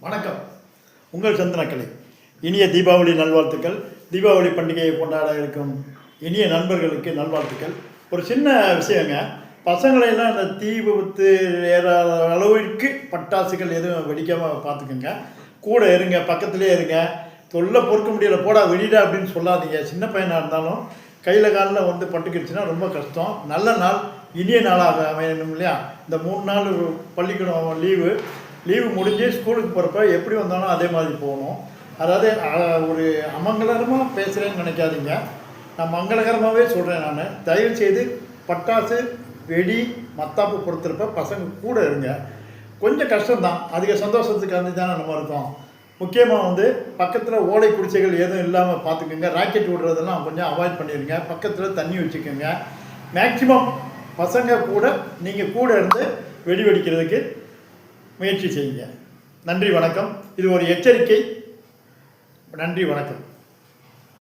வணக்கம். உங்கள் சந்தனக்கலை இனிய தீபாவளி நல்வாழ்த்துக்கள். தீபாவளி பண்டிகையை கொண்டாட இருக்கும் இனிய நண்பர்களுக்கு நல்வாழ்த்துக்கள். ஒரு சின்ன விஷயங்க. பசங்களையெல்லாம் இந்த தீ விபத்து ஏறாத அளவிற்கு பட்டாசுகள் எதுவும் வெடிக்காமல் பார்த்துக்குங்க. கூட இருங்க பக்கத்துலேயே இருங்க. தொல்லை பொறுக்க முடியல. போடா வெளியிடா அப்படின்னு சொல்லாதீங்க. சின்ன பையனாக இருந்தாலும் கையில் காலில் வந்து பட்டுக்கிடுச்சுன்னா ரொம்ப கஷ்டம். நல்ல நாள் இனிய நாளாக அமையணும் இல்லையா? இந்த மூணு நாள் பள்ளிக்கூடம் லீவு. லீவு முடிஞ்சு ஸ்கூலுக்கு போகிறப்ப எப்படி வந்தாலும் அதே மாதிரி போகணும். அதாவது ஒரு அமங்கலகரமாக பேசுகிறேன்னு நினைக்காதீங்க. நான் மங்களகரமாகவே சொல்கிறேன் நான். தயவு செய்து பட்டாசு வெடி மத்தாப்பு பொறுத்திருப்ப பசங்க கூட இருங்க. கொஞ்சம் கஷ்டம்தான். அதிக சந்தோஷத்துக்காண்டி தானே நம்ம இருக்கோம். முக்கியமாக வந்து பக்கத்தில் ஓலை குடிசைகள் எதுவும் இல்லாமல் பார்த்துக்கோங்க. ராக்கெட் விடுறதெல்லாம் கொஞ்சம் அவாய்ட் பண்ணிடுங்க பக்கத்தில் தண்ணி வச்சுக்கோங்க. மேக்சிமம் பசங்க கூட நீங்கள் கூட இருந்து வெடி வெடிக்கிறதுக்கு முயற்சி செய்யுங்க. நன்றி வணக்கம். இது ஒரு எச்சரிக்கை. நன்றி வணக்கம்.